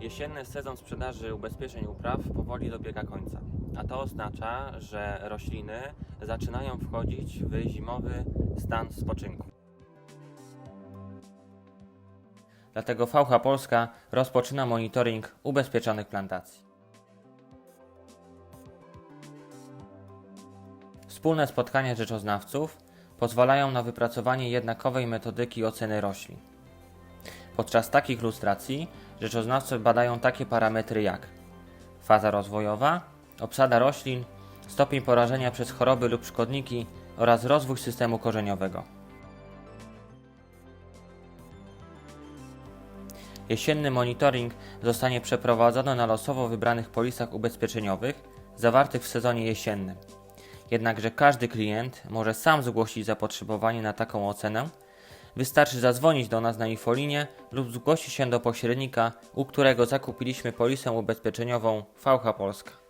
Jesienny sezon sprzedaży ubezpieczeń upraw powoli dobiega końca, a to oznacza, że rośliny zaczynają wchodzić w zimowy stan spoczynku. Dlatego VH Polska rozpoczyna monitoring ubezpieczonych plantacji. Wspólne spotkania rzeczoznawców pozwalają na wypracowanie jednakowej metodyki oceny roślin. Podczas takich lustracji rzeczoznawcy badają takie parametry jak faza rozwojowa, obsada roślin, stopień porażenia przez choroby lub szkodniki oraz rozwój systemu korzeniowego. Jesienny monitoring zostanie przeprowadzony na losowo wybranych polisach ubezpieczeniowych zawartych w sezonie jesiennym. Jednakże każdy klient może sam zgłosić zapotrzebowanie na taką ocenę. Wystarczy zadzwonić do nas na infolinię lub zgłosić się do pośrednika, u którego zakupiliśmy polisę ubezpieczeniową VH Polska.